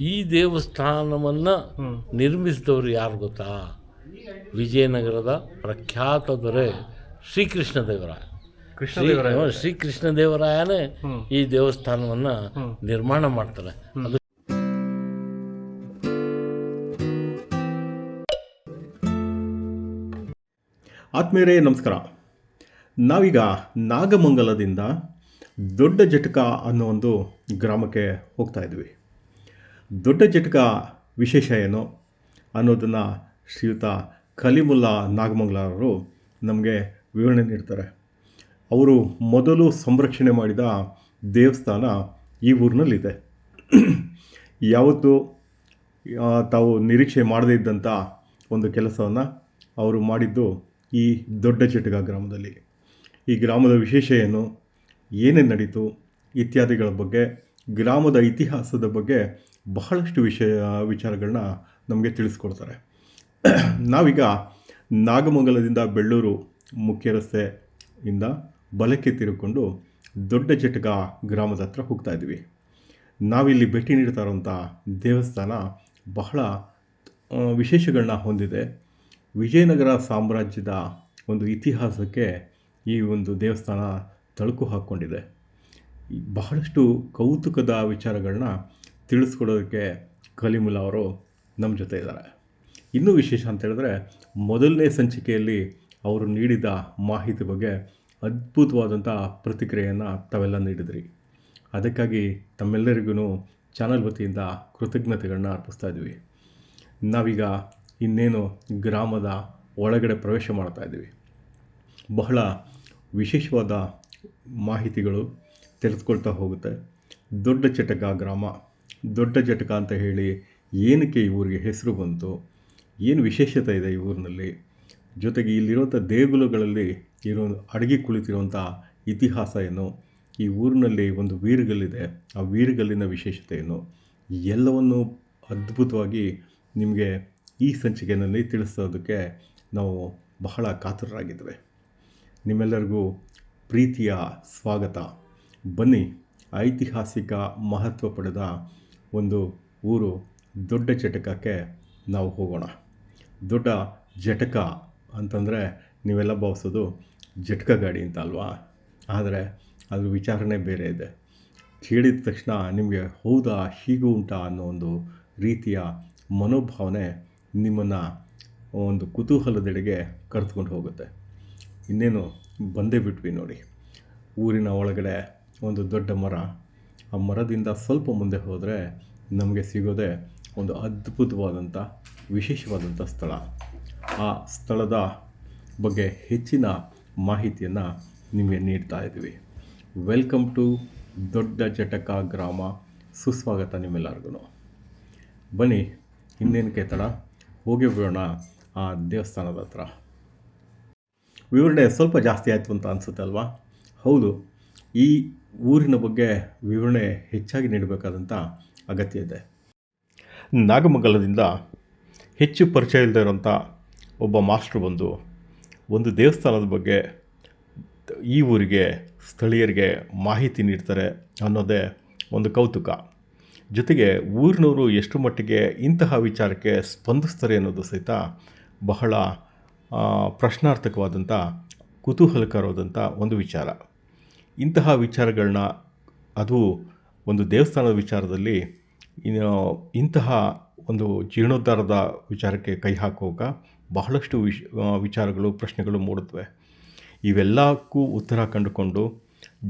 ಈ ದೇವಸ್ಥಾನವನ್ನು ನಿರ್ಮಿಸಿದವರು ಯಾರು ಗೊತ್ತಾ? ವಿಜಯನಗರದ ಪ್ರಖ್ಯಾತ ದೊರೆ ಶ್ರೀಕೃಷ್ಣ ದೇವರಾಯ. ಕೃಷ್ಣ ಶ್ರೀಕೃಷ್ಣ ದೇವರಾಯನೇ ಈ ದೇವಸ್ಥಾನವನ್ನು ನಿರ್ಮಾಣ ಮಾಡ್ತಾರೆ. ಅದು ಆತ್ಮೀಯರೇ ನಮಸ್ಕಾರ. ನಾವೀಗ ನಾಗಮಂಗಲದಿಂದ ದೊಡ್ಡ ಜಟಕ ಅನ್ನೋ ಒಂದು ಗ್ರಾಮಕ್ಕೆ ಹೋಗ್ತಾ ಇದ್ವಿ. ದೊಡ್ಡ ಜಟಕ ವಿಶೇಷ ಏನು ಅನ್ನೋದನ್ನು ಶ್ರೀಯುತ ಕಲಿಮುಲ್ಲಾ ನಾಗಮಂಗಲವರು ನಮಗೆ ವಿವರಣೆ ನೀಡ್ತಾರೆ. ಅವರು ಮೊದಲು ಸಂರಕ್ಷಣೆ ಮಾಡಿದ ದೇವಸ್ಥಾನ ಈ ಊರಿನಲ್ಲಿದೆ. ಯಾವತ್ತು ತಾವು ನಿರೀಕ್ಷೆ ಮಾಡದೇ ಇದ್ದಂಥ ಒಂದು ಕೆಲಸವನ್ನು ಅವರು ಮಾಡಿದ್ದು ಈ ದೊಡ್ಡ ಚಟಗ ಗ್ರಾಮದಲ್ಲಿ. ಈ ಗ್ರಾಮದ ವಿಶೇಷ ಏನು, ಏನೇನು ನಡೀತು, ಇತ್ಯಾದಿಗಳ ಬಗ್ಗೆ, ಗ್ರಾಮದ ಇತಿಹಾಸದ ಬಗ್ಗೆ ಬಹಳಷ್ಟು ವಿಷಯ ವಿಚಾರಗಳನ್ನ ನಮಗೆ ತಿಳಿಸ್ಕೊಡ್ತಾರೆ. ನಾವೀಗ ನಾಗಮಂಗಲದಿಂದ ಬೆಳ್ಳೂರು ಮುಖ್ಯ ರಸ್ತೆಯಿಂದ ಬಲಕ್ಕೆ ತಿರುಕೊಂಡು ದೊಡ್ಡ ಜಟಗ ಗ್ರಾಮದ ಹತ್ರ ಹೋಗ್ತಾ ಇದ್ವಿ ನಾವಿಲ್ಲಿ ಭೇಟಿ ನೀಡ್ತಾ ಇರೋಂಥ ದೇವಸ್ಥಾನ ಬಹಳ ವಿಶೇಷಗಳನ್ನ ಹೊಂದಿದೆ. ವಿಜಯನಗರ ಸಾಮ್ರಾಜ್ಯದ ಒಂದು ಇತಿಹಾಸಕ್ಕೆ ಈ ಒಂದು ದೇವಸ್ಥಾನ ತಳುಕು ಹಾಕ್ಕೊಂಡಿದೆ. ಬಹಳಷ್ಟು ಕೌತುಕದ ವಿಚಾರಗಳನ್ನ ತಿಳಿಸ್ಕೊಡೋದಕ್ಕೆ ಕಲಿಮುಲ ಅವರು ನಮ್ಮ ಜೊತೆ ಇದ್ದಾರೆ. ಇನ್ನೂ ವಿಶೇಷ ಅಂತ ಹೇಳಿದ್ರೆ, ಮೊದಲನೇ ಸಂಚಿಕೆಯಲ್ಲಿ ಅವರು ನೀಡಿದ ಮಾಹಿತಿ ಬಗ್ಗೆ ಅದ್ಭುತವಾದಂಥ ಪ್ರತಿಕ್ರಿಯೆಯನ್ನು ತಾವೆಲ್ಲ ನೀಡಿದ್ರಿ. ಅದಕ್ಕಾಗಿ ತಮ್ಮೆಲ್ಲರಿಗೂ ಚಾನಲ್ ವತಿಯಿಂದ ಕೃತಜ್ಞತೆಗಳನ್ನ ಅರ್ಪಿಸ್ತಾ ಇದ್ವಿ ನಾವೀಗ ಇನ್ನೇನು ಗ್ರಾಮದ ಒಳಗಡೆ ಪ್ರವೇಶ ಮಾಡ್ತಾ ಇದ್ದೀವಿ. ಬಹಳ ವಿಶೇಷವಾದ ಮಾಹಿತಿಗಳು ತಿಳಿಸ್ಕೊಳ್ತಾ ಹೋಗುತ್ತೆ. ದೊಡ್ಡ ಚಟಕ ಗ್ರಾಮ. ದೊಡ್ಡ ಜಟಕ ಅಂತ ಹೇಳಿ ಏನಕ್ಕೆ ಈ ಊರಿಗೆ ಹೆಸರು ಬಂತು? ಏನು ವಿಶೇಷತೆ ಇದೆ ಈ ಊರಿನಲ್ಲಿ? ಜೊತೆಗೆ ಇಲ್ಲಿರುವಂಥ ದೇಗುಲಗಳಲ್ಲಿ ಇರೋ ಅಡಗಿ ಕುಳಿತಿರುವಂಥ ಇತಿಹಾಸ ಏನು? ಈ ಊರಿನಲ್ಲಿ ಒಂದು ವೀರಗಲ್ಲಿದೆ. ಆ ವೀರ್ಗಲ್ಲಿನ ವಿಶೇಷತೆ ಏನು? ಎಲ್ಲವನ್ನು ಅದ್ಭುತವಾಗಿ ನಿಮಗೆ ಈ ಸಂಚಿಕೆಯಲ್ಲಿ ತಿಳಿಸೋದಕ್ಕೆ ನಾವು ಬಹಳ ಕಾತುರರಾಗಿದ್ದೇವೆ. ನಿಮ್ಮೆಲ್ಲರಿಗೂ ಪ್ರೀತಿಯ ಸ್ವಾಗತ. ಬನ್ನಿ ಐತಿಹಾಸಿಕ ಮಹತ್ವ ಪಡೆದ ಒಂದು ಊರು ದೊಡ್ಡ ಜಟಕಕ್ಕೆ ನಾವು ಹೋಗೋಣ. ದೊಡ್ಡ ಜಟಕ ಅಂತಂದರೆ ನೀವೆಲ್ಲ ಭಾವಿಸೋದು ಜಟಕ ಗಾಡಿ ಅಂತ ಅಲ್ವಾ? ಆದರೆ ಅದ್ರ ವಿಚಾರಣೆ ಬೇರೆ ಇದೆ. ಕೇಳಿದ ತಕ್ಷಣ ನಿಮಗೆ ಹೌದಾ ಹೀಗೂ ಉಂಟಾ ಅನ್ನೋ ಒಂದು ರೀತಿಯ ಮನೋಭಾವನೆ ನಿಮ್ಮನ್ನು ಒಂದು ಕುತೂಹಲದೆಡೆಗೆ ಕರೆದುಕೊಂಡು ಹೋಗುತ್ತೆ. ಇನ್ನೇನು ಬಂದೇ ಬಿಟ್ವಿ ನೋಡಿ. ಊರಿನ ಒಳಗಡೆ ಒಂದು ದೊಡ್ಡ ಮರ ಆ ಮರದಿಂದ ಸ್ವಲ್ಪ ಮುಂದೆ ಹೋದರೆ ನಮಗೆ ಸಿಗೋದೇ ಒಂದು ಅದ್ಭುತವಾದಂಥ, ವಿಶೇಷವಾದಂಥ ಸ್ಥಳ. ಆ ಸ್ಥಳದ ಬಗ್ಗೆ ಹೆಚ್ಚಿನ ಮಾಹಿತಿಯನ್ನು ನಿಮಗೆ ನೀಡ್ತಾ ಇದ್ದೀವಿ. ವೆಲ್ಕಮ್ ಟು ದೊಡ್ಡ ಜಟಕ ಗ್ರಾಮ. ಸುಸ್ವಾಗತ ನಿಮ್ಮೆಲ್ಲರಿಗೂ. ಬನ್ನಿ, ಇನ್ನೇನು ತಡ ಹೋಗಿ ಬಿಡೋಣ ಆ ದೇವಸ್ಥಾನದ ಹತ್ರ. ವಿವರಣೆ ಸ್ವಲ್ಪ ಜಾಸ್ತಿ ಆಯಿತು ಅಂತ ಅನಿಸುತ್ತೆ ಅಲ್ವಾ? ಹೌದು, ಈ ಊರಿನ ಬಗ್ಗೆ ವಿವರಣೆ ಹೆಚ್ಚಾಗಿ ನೀಡಬೇಕಾದಂಥ ಅಗತ್ಯ ಇದೆ. ನಾಗಮಂಗಲದಿಂದ ಹೆಚ್ಚು ಪರಿಚಯ ಇಲ್ಲದೆ ಇರೋಂಥ ಒಬ್ಬ ಮಾಸ್ಟ್ರು ಬಂದು ಒಂದು ದೇವಸ್ಥಾನದ ಬಗ್ಗೆ ಈ ಊರಿಗೆ ಸ್ಥಳೀಯರಿಗೆ ಮಾಹಿತಿ ನೀಡ್ತಾರೆ ಅನ್ನೋದೇ ಒಂದು ಕೌತುಕ. ಜೊತೆಗೆ ಊರಿನವರು ಎಷ್ಟು ಮಟ್ಟಿಗೆ ಇಂತಹ ವಿಚಾರಕ್ಕೆ ಸ್ಪಂದಿಸ್ತಾರೆ ಅನ್ನೋದು ಸಹಿತ ಬಹಳ ಪ್ರಶ್ನಾರ್ಥಕವಾದಂಥ ಕುತೂಹಲಕರವಾದಂಥ ಒಂದು ವಿಚಾರ. ಇಂತಹ ವಿಚಾರಗಳನ್ನ ಅದು ಒಂದು ದೇವಸ್ಥಾನದ ವಿಚಾರದಲ್ಲಿ, ಇನ್ನು ಇಂತಹ ಒಂದು ಜೀರ್ಣೋದ್ಧಾರದ ವಿಚಾರಕ್ಕೆ ಕೈ ಹಾಕುವಾಗ ಬಹಳಷ್ಟು ವಿಶ್ ವಿಚಾರಗಳು, ಪ್ರಶ್ನೆಗಳು ಮೂಡುತ್ತವೆ. ಇವೆಲ್ಲಕ್ಕೂ ಉತ್ತರ ಕಂಡುಕೊಂಡು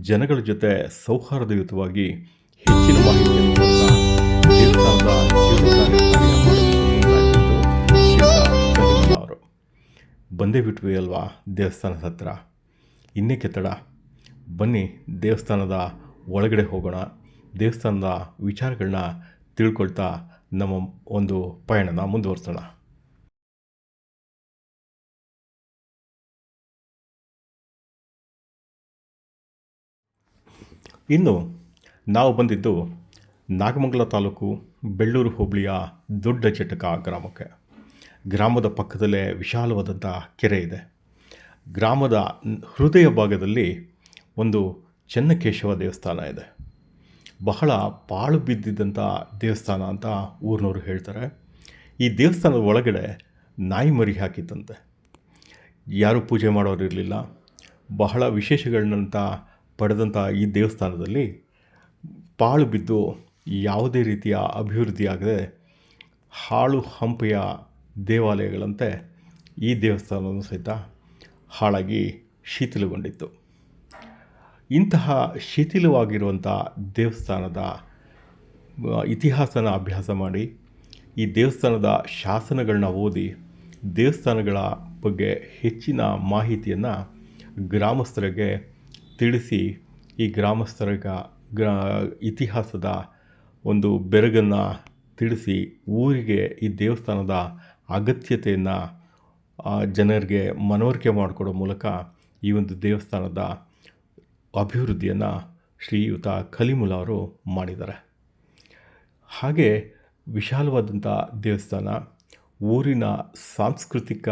ಜನಗಳ ಜೊತೆ ಸೌಹಾರ್ದಯುತವಾಗಿ ಹೆಚ್ಚಿನ ಮಾಹಿತಿಯನ್ನು ಬಂದೇ ಬಿಟ್ವಿ ಅಲ್ವಾ ದೇವಸ್ಥಾನದ ಹತ್ರ? ಇನ್ನೇಕೆ ತಡ ಬನ್ನಿ ದೇವಸ್ಥಾನದ ಒಳಗಡೆ ಹೋಗೋಣ. ದೇವಸ್ಥಾನದ ವಿಚಾರಗಳನ್ನ ತಿಳ್ಕೊಳ್ತಾ ನಮ್ಮ ಒಂದು ಪಯಣನ ಮುಂದುವರಿಸೋಣ. ಇನ್ನು ನಾವು ಬಂದಿದ್ದು ನಾಗಮಂಗಲ ತಾಲೂಕು ಬೆಳ್ಳೂರು ಹೋಬಳಿಯ ದೊಡ್ಡ ಚಟಕ ಗ್ರಾಮಕ್ಕೆ. ಗ್ರಾಮದ ಪಕ್ಕದಲ್ಲೇ ವಿಶಾಲವಾದಂಥ ಕೆರೆ ಇದೆ. ಗ್ರಾಮದ ಹೃದಯ ಭಾಗದಲ್ಲಿ ಒಂದು ಚೆನ್ನಕೇಶವ ದೇವಸ್ಥಾನ ಇದೆ. ಬಹಳ ಪಾಳು ಬಿದ್ದಿದ್ದಂಥ ದೇವಸ್ಥಾನ ಅಂತ ಊರಿನವರು ಹೇಳ್ತಾರೆ. ಈ ದೇವಸ್ಥಾನದ ಒಳಗಡೆ ನಾಯಿ ಮರಿ ಹಾಕಿತ್ತಂತೆ. ಯಾರೂ ಪೂಜೆ ಮಾಡೋರು ಇರಲಿಲ್ಲ. ಬಹಳ ವಿಶೇಷಗಳನ್ನಂತ ಪಡೆದಂಥ ಈ ದೇವಸ್ಥಾನದಲ್ಲಿ ಪಾಳು ಬಿದ್ದು ಯಾವುದೇ ರೀತಿಯ ಅಭಿವೃದ್ಧಿಯಾಗದೆ ಹಾಳು ಹಂಪೆಯ ದೇವಾಲಯಗಳಂತೆ ಈ ದೇವಸ್ಥಾನವೂ ಸಹಿತ ಹಾಳಾಗಿ ಶಿಥಿಲಗೊಂಡಿತ್ತು. ಇಂತಹ ಶಿಥಿಲವಾಗಿರುವಂಥ ದೇವಸ್ಥಾನದ ಇತಿಹಾಸನ ಅಭ್ಯಾಸ ಮಾಡಿ, ಈ ದೇವಸ್ಥಾನದ ಶಾಸನಗಳನ್ನ ಓದಿ, ದೇವಸ್ಥಾನಗಳ ಬಗ್ಗೆ ಹೆಚ್ಚಿನ ಮಾಹಿತಿಯನ್ನು ಗ್ರಾಮಸ್ಥರಿಗೆ ತಿಳಿಸಿ, ಈ ಗ್ರಾಮಸ್ಥರಿಗ, ಗ್ರಾ, ಇತಿಹಾಸದ ಒಂದು ಬೆರಗನ್ನು ತಿಳಿಸಿ, ಊರಿಗೆ ಈ ದೇವಸ್ಥಾನದ ಅಗತ್ಯತೆಯನ್ನು ಜನರಿಗೆ ಮನವರಿಕೆ ಮಾಡಿಕೊಡೋ ಮೂಲಕ ಈ ಒಂದು ದೇವಸ್ಥಾನದ ಅಭಿವೃದ್ಧಿಯನ್ನು ಶ್ರೀಯುತ ಕಲಿಮುಲ ಅವರು ಮಾಡಿದ್ದಾರೆ. ಹಾಗೆ ವಿಶಾಲವಾದಂಥ ದೇವಸ್ಥಾನ, ಊರಿನ ಸಾಂಸ್ಕೃತಿಕ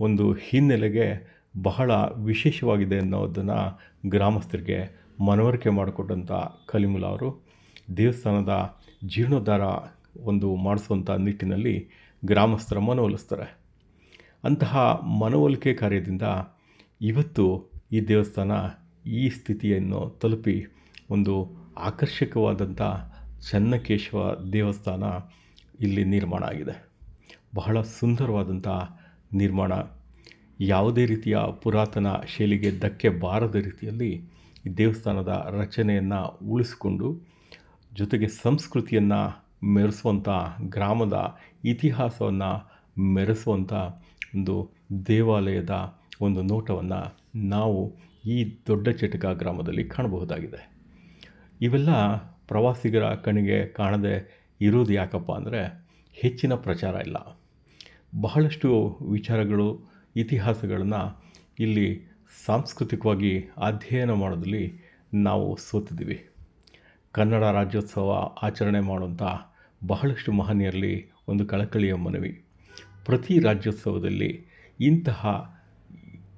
ಒಂದು ಹಿನ್ನೆಲೆಗೆ ಬಹಳ ವಿಶೇಷವಾಗಿದೆ ಅನ್ನೋದನ್ನು ಗ್ರಾಮಸ್ಥರಿಗೆ ಮನವರಿಕೆ ಮಾಡಿಕೊಟ್ಟಂಥ ಕಲಿಮುಲ ಅವರು ದೇವಸ್ಥಾನದ ಜೀರ್ಣೋದ್ಧಾರ ಒಂದು ಮಾಡಿಸುವಂಥ ನಿಟ್ಟಿನಲ್ಲಿ ಗ್ರಾಮಸ್ಥರ ಮನವೊಲಿಸ್ತಾರೆ. ಅಂತಹ ಮನವೊಲಿಕೆ ಕಾರ್ಯದಿಂದ ಇವತ್ತು ಈ ದೇವಸ್ಥಾನ ಈ ಸ್ಥಿತಿಯನ್ನು ತಲುಪಿ ಒಂದು ಆಕರ್ಷಕವಾದಂಥ ಚನ್ನಕೇಶವ ದೇವಸ್ಥಾನ ಇಲ್ಲಿ ನಿರ್ಮಾಣ ಆಗಿದೆ. ಬಹಳ ಸುಂದರವಾದಂಥ ನಿರ್ಮಾಣ. ಯಾವುದೇ ರೀತಿಯ ಪುರಾತನ ಶೈಲಿಗೆ ಧಕ್ಕೆ ಬಾರದ ರೀತಿಯಲ್ಲಿ ಈ ದೇವಸ್ಥಾನದ ರಚನೆಯನ್ನು ಉಳಿಸಿಕೊಂಡು ಜೊತೆಗೆ ಸಂಸ್ಕೃತಿಯನ್ನು ಮೆರೆಸುವಂಥ ಗ್ರಾಮದ ಇತಿಹಾಸವನ್ನು ಮೆರೆಸುವಂಥ ಒಂದು ದೇವಾಲಯದ ಒಂದು ನೋಟವನ್ನು ನಾವು ಈ ದೊಡ್ಡ ಚಟಕ ಗ್ರಾಮದಲ್ಲಿ ಕಾಣಬಹುದಾಗಿದೆ. ಇವೆಲ್ಲ ಪ್ರವಾಸಿಗರ ಕಣ್ಣಿಗೆ ಕಾಣದೆ ಇರೋದು ಯಾಕಪ್ಪ ಅಂದರೆ ಹೆಚ್ಚಿನ ಪ್ರಚಾರ ಇಲ್ಲ. ಬಹಳಷ್ಟು ವಿಚಾರಗಳು, ಇತಿಹಾಸಗಳನ್ನು ಇಲ್ಲಿ ಸಾಂಸ್ಕೃತಿಕವಾಗಿ ಅಧ್ಯಯನ ಮಾಡೋದಲ್ಲಿ ನಾವು ಸೋತಿದ್ದೀವಿ. ಕನ್ನಡ ರಾಜ್ಯೋತ್ಸವ ಆಚರಣೆ ಮಾಡುವಂಥ ಬಹಳಷ್ಟು ಮಹನೀಯರಲ್ಲಿ ಒಂದು ಕಳಕಳಿಯ ಮನವಿ. ಪ್ರತಿ ರಾಜ್ಯೋತ್ಸವದಲ್ಲಿ ಇಂತಹ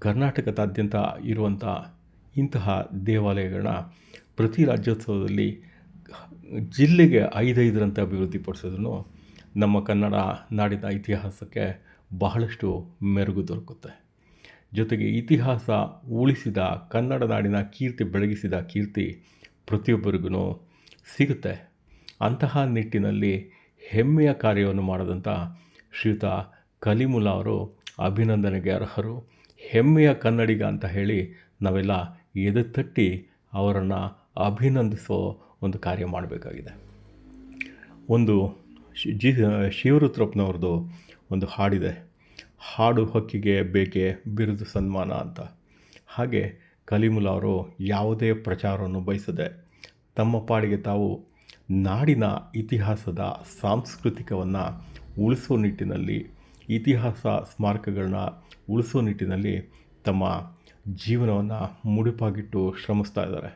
ಕರ್ನಾಟಕದಾದ್ಯಂತ ಇರುವಂಥ ಇಂತಹ ದೇವಾಲಯಗಳನ್ನ ಪ್ರತಿ ರಾಜ್ಯೋತ್ಸವದಲ್ಲಿ ಜಿಲ್ಲೆಗೆ ಐದೈದರಂತೆ ಅಭಿವೃದ್ಧಿಪಡಿಸಿದ್ರು ನಮ್ಮ ಕನ್ನಡ ನಾಡಿನ ಇತಿಹಾಸಕ್ಕೆ ಬಹಳಷ್ಟು ಮೆರುಗು ದೊರಕುತ್ತೆ. ಜೊತೆಗೆ ಇತಿಹಾಸ ಉಳಿಸಿದ ಕನ್ನಡ ನಾಡಿನ ಕೀರ್ತಿ, ಬೆಳಗಿಸಿದ ಕೀರ್ತಿ ಪ್ರತಿಯೊಬ್ಬರಿಗೂ ಸಿಗುತ್ತೆ. ಅಂತಹ ನಿಟ್ಟಿನಲ್ಲಿ ಹೆಮ್ಮೆಯ ಕಾರ್ಯವನ್ನು ಮಾಡಿದಂಥ ಶ್ರೀಯುತ ಕಲಿಮುಲ ಅವರು ಅಭಿನಂದನೆಗೆ ಅರ್ಹರು. ಹೆಮ್ಮೆಯ ಕನ್ನಡಿಗ ಅಂತ ಹೇಳಿ ನಾವೆಲ್ಲ ಎದೆ ತಟ್ಟಿ ಅವರನ್ನು ಅಭಿನಂದಿಸೋ ಒಂದು ಕಾರ್ಯ ಮಾಡಬೇಕಾಗಿದೆ. ಒಂದು ಜಿ ಶಿವರುತ್ರಪ್ಪನವ್ರದ್ದು ಒಂದು ಹಾಡಿದೆ. ಹಾಡು ಹಕ್ಕಿಗೆ ಬೇಕೆ ಬಿರುದು ಸನ್ಮಾನ ಅಂತ. ಹಾಗೆ ಕಲಿಮುಲ ಅವರು ಯಾವುದೇ ಪ್ರಚಾರವನ್ನು ಬಯಸದೆ ತಮ್ಮ ಪಾಡಿಗೆ ತಾವು ನಾಡಿನ ಇತಿಹಾಸದ ಸಾಂಸ್ಕೃತಿಕವನ್ನು ಉಳಿಸೋ ನಿಟ್ಟಿನಲ್ಲಿ ಇತಿಹಾಸ ಸ್ಮಾರಕಗಳನ್ನ ಉಳಿಸೋ ನಿಟ್ಟಿನಲ್ಲಿ ತಮ್ಮ ಜೀವನವನ್ನು ಮುಡಿಪಾಗಿಟ್ಟು ಶ್ರಮಿಸ್ತಾ ಇದ್ದಾರೆ.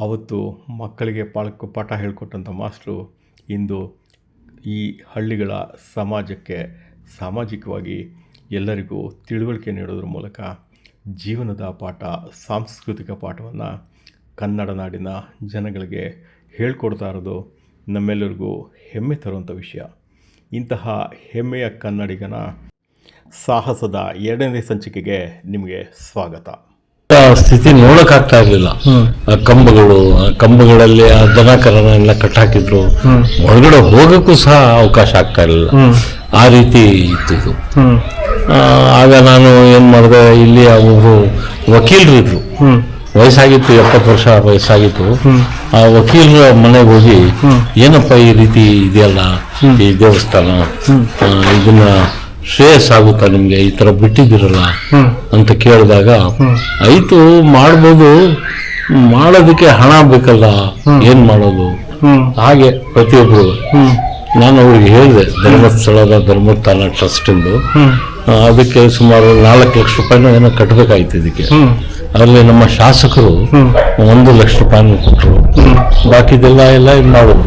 ಅವತ್ತು ಮಕ್ಕಳಿಗೆ ಪಾಳಕ್ಕೆ ಪಾಠ ಹೇಳಿಕೊಟ್ಟಂಥ ಮಾಸ್ಟ್ರು ಇಂದು ಈ ಹಳ್ಳಿಗಳ ಸಮಾಜಕ್ಕೆ ಸಾಮಾಜಿಕವಾಗಿ ಎಲ್ಲರಿಗೂ ತಿಳುವಳಿಕೆ ನೀಡೋದ್ರ ಮೂಲಕ ಜೀವನದ ಪಾಠ, ಸಾಂಸ್ಕೃತಿಕ ಪಾಠವನ್ನು ಕನ್ನಡ ನಾಡಿನ ಜನಗಳಿಗೆ ಹೇಳ್ಕೊಡ್ತಾ ಇರೋದು ನಮ್ಮೆಲ್ಲರಿಗೂ ಹೆಮ್ಮೆ ತರುವಂಥ ವಿಷಯ. ಇಂತಹ ಹೆಮ್ಮೆಯ ಕನ್ನಡಿಗನ ಸಾಹಸದ ಎರಡನೇ ಸಂಚಿಕೆಗೆ ನಿಮಗೆ ಸ್ವಾಗತ. ಆ ಸ್ಥಿತಿ ನೋಡಕ್ಕಾಗ್ತಾ ಇರಲಿಲ್ಲ. ಆ ಕಂಬಗಳು ಆ ಕಂಬಗಳಲ್ಲಿ ಆ ದನಕರನ ಎಲ್ಲ ಕಟ್ಟಾಕಿದ್ರು. ಒಳಗಡೆ ಹೋಗಕ್ಕೂ ಸಹ ಅವಕಾಶ ಆಗ್ತಾ ಇರಲಿಲ್ಲ. ಆ ರೀತಿ ಇತ್ತು ಇದು. ಆ, ಆಗ ನಾನು ಏನು ಮಾಡಿದೆ ಇಲ್ಲಿ ಅವರು ವಕೀಲರು ಇದ್ರು. ವಯಸ್ಸಾಗಿತ್ತು ಎಪ್ಪತ್ತು ವರ್ಷ ವಯಸ್ಸಾಗಿತ್ತು. ಆ ವಕೀಲರ ಮನೆಗೆ ಹೋಗಿ ಏನಪ್ಪ ಈ ರೀತಿ ಇದೆಯಲ್ಲ ಈ ದೇವಸ್ಥಾನ? ಇದನ್ನ ಶ್ರೇಯಸ್ಸಾಗುತ್ತಾ ನಿಮ್ಗೆ? ಈ ತರ ಬಿಟ್ಟಿದ್ದೀರಲ್ಲ ಅಂತ ಕೇಳಿದಾಗ, ಆಯ್ತು, ಮಾಡ್ಬೋದು. ಮಾಡೋದಕ್ಕೆ ಹಣ ಬೇಕಲ್ಲ, ಏನ್ ಮಾಡೋದು? ಹಾಗೆ ಪ್ರತಿಯೊಬ್ರು. ನಾನು ಅವ್ರಿಗೆ ಹೇಳಿದೆ, ಧರ್ಮಸ್ಥಳದ ಧರ್ಮಸ್ಥಾನ ಟ್ರಸ್ಟ್ ಎಂದು. ಅದಕ್ಕೆ ಸುಮಾರು ನಾಲ್ಕು ಲಕ್ಷ ರೂಪಾಯಿನೂ ಏನೋ ಕಟ್ಟಬೇಕಾಯ್ತು ಇದಕ್ಕೆ. ಅದರಲ್ಲಿ ನಮ್ಮ ಶಾಸಕರು ಒಂದು ಲಕ್ಷ ರೂಪಾಯಿನ ಕೊಟ್ಟರು ಬಾಕಿದೆಲ್ಲ ಎಲ್ಲ ಇದು ಮಾಡೋದು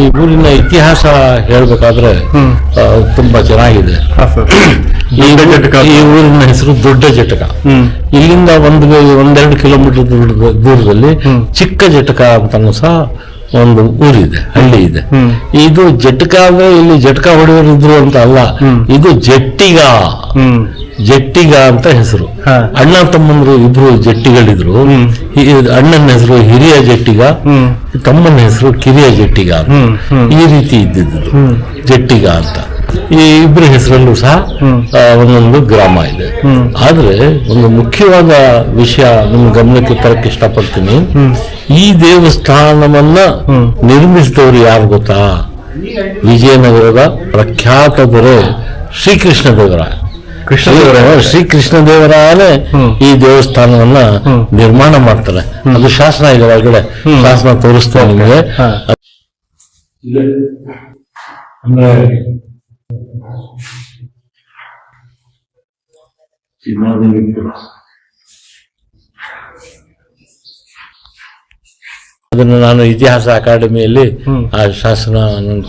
ಈ ಊರಿನ ಇತಿಹಾಸ ಹೇಳ್ಬೇಕಾದ್ರೆ ತುಂಬಾ ಚೆನ್ನಾಗಿದೆ. ಈ ಊರಿನ ಹೆಸರು ದೊಡ್ಡ ಜಟಕ. ಇಲ್ಲಿಂದ ಒಂದು ಒಂದೆರಡು ಕಿಲೋಮೀಟರ್ ದೂರದಲ್ಲಿ ಚಿಕ್ಕ ಜಟಕ ಅಂತನೂ ಸಹ ಒಂದು ಊರಿದೆ ಹಳ್ಳಿ ಇದೆ. ಇದು ಜಟ್ಕ ಅಂದ್ರೆ ಇಲ್ಲಿ ಜಟ್ಕ ಹೊಡೆಯೋರು ಇದ್ರು ಅಂತ ಅಲ್ಲ ಇದು ಜಟ್ಟಿಗ. ಜಟ್ಟಿಗ ಅಂತ ಹೆಸರು. ಅಣ್ಣ ತಮ್ಮಂದ್ರು ಇಬ್ರು ಜಟ್ಟಿಗಳಿದ್ರು. ಅಣ್ಣನ ಹೆಸರು ಹಿರಿಯ ಜಟ್ಟಿಗ ತಮ್ಮನ ಹೆಸರು ಕಿರಿಯ ಜಟ್ಟಿಗ ಈ ರೀತಿ ಇದ್ದಿದ್ದು. ಜಟ್ಟಿಗ ಅಂತ. ಈ ಇಬ್ಬರ ಹೆಸರಲ್ಲೂ ಸಹ ಒಂದೊಂದು ಗ್ರಾಮ ಇದೆ. ಆದ್ರೆ ಒಂದು ಮುಖ್ಯವಾದ ವಿಷಯ ನಿಮ್ಮ ಗಮನಕ್ಕೆ ತರಕ್ಕೆ ಇಷ್ಟಪಡ್ತೀನಿ. ಈ ದೇವಸ್ಥಾನವನ್ನ ನಿರ್ಮಿಸಿದವರು ಯಾರು ಗೊತ್ತಾ? ವಿಜಯನಗರದ ಪ್ರಖ್ಯಾತ ದೊರೆ ಶ್ರೀಕೃಷ್ಣ ದೇವರ. ಶ್ರೀಕೃಷ್ಣ ದೇವರಾಯನೇ ಈ ದೇವಸ್ಥಾನವನ್ನ ನಿರ್ಮಾಣ ಮಾಡ್ತಾರೆ. ಅದು ಶಾಸನ ಇದೆ ಒಳಗಡೆ. ಶಾಸನ ತೋರಿಸ್ತಾರೆ ನಿಮಗೆ. ಹಾ. ಅಂದ್ರೆ ಅದನ್ನು ನಾನು ಇತಿಹಾಸ ಅಕಾಡೆಮಿಯಲ್ಲಿ ಆ ಶಾಸನ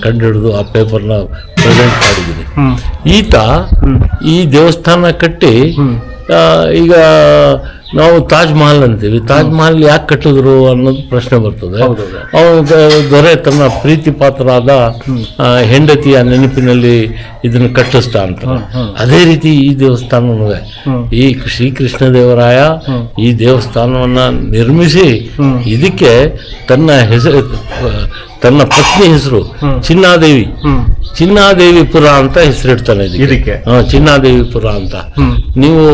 ಕಂಡು ಹಿಡಿದು ಆ ಪೇಪರ್ನ ಪ್ರೆಸೆಂಟ್ ಮಾಡಿದ್ದೀನಿ. ಈತ ಈ ದೇವಸ್ಥಾನ ಕಟ್ಟಿ ಈಗ ನಾವು ತಾಜ್ ಮಹಲ್ ಅಂತೀವಿ. ತಾಜ್ ಮಹಲ್ ಯಾಕೆ ಕಟ್ಟಿದ್ರು ಅನ್ನೋದು ಪ್ರಶ್ನೆ ಬರ್ತದೆ. ಅವನು ದೊರೆ ತನ್ನ ಪ್ರೀತಿ ಪಾತ್ರರಾದ ಹೆಂಡತಿಯ ನೆನಪಿನಲ್ಲಿ ಇದನ್ನು ಕಟ್ಟಿಸ್ತ ಅಂತ. ಅದೇ ರೀತಿ ಈ ದೇವಸ್ಥಾನವೂ. ಈ ಶ್ರೀಕೃಷ್ಣ ದೇವರಾಯ ಈ ದೇವಸ್ಥಾನವನ್ನ ನಿರ್ಮಿಸಿ ಇದಕ್ಕೆ ತನ್ನ ಹೆಸರು ತನ್ನ ಪತ್ನಿ ಹೆಸರು ಚಿನ್ನಾದೇವಿ. ಚಿನ್ನಾದೇವಿಪುರ ಅಂತ ಹೆಸರಿಡ್ತಾನೆ ಇದಕ್ಕೆ? ಚಿನ್ನಾದೇವಿಪುರ ಅಂತ. ನೀವು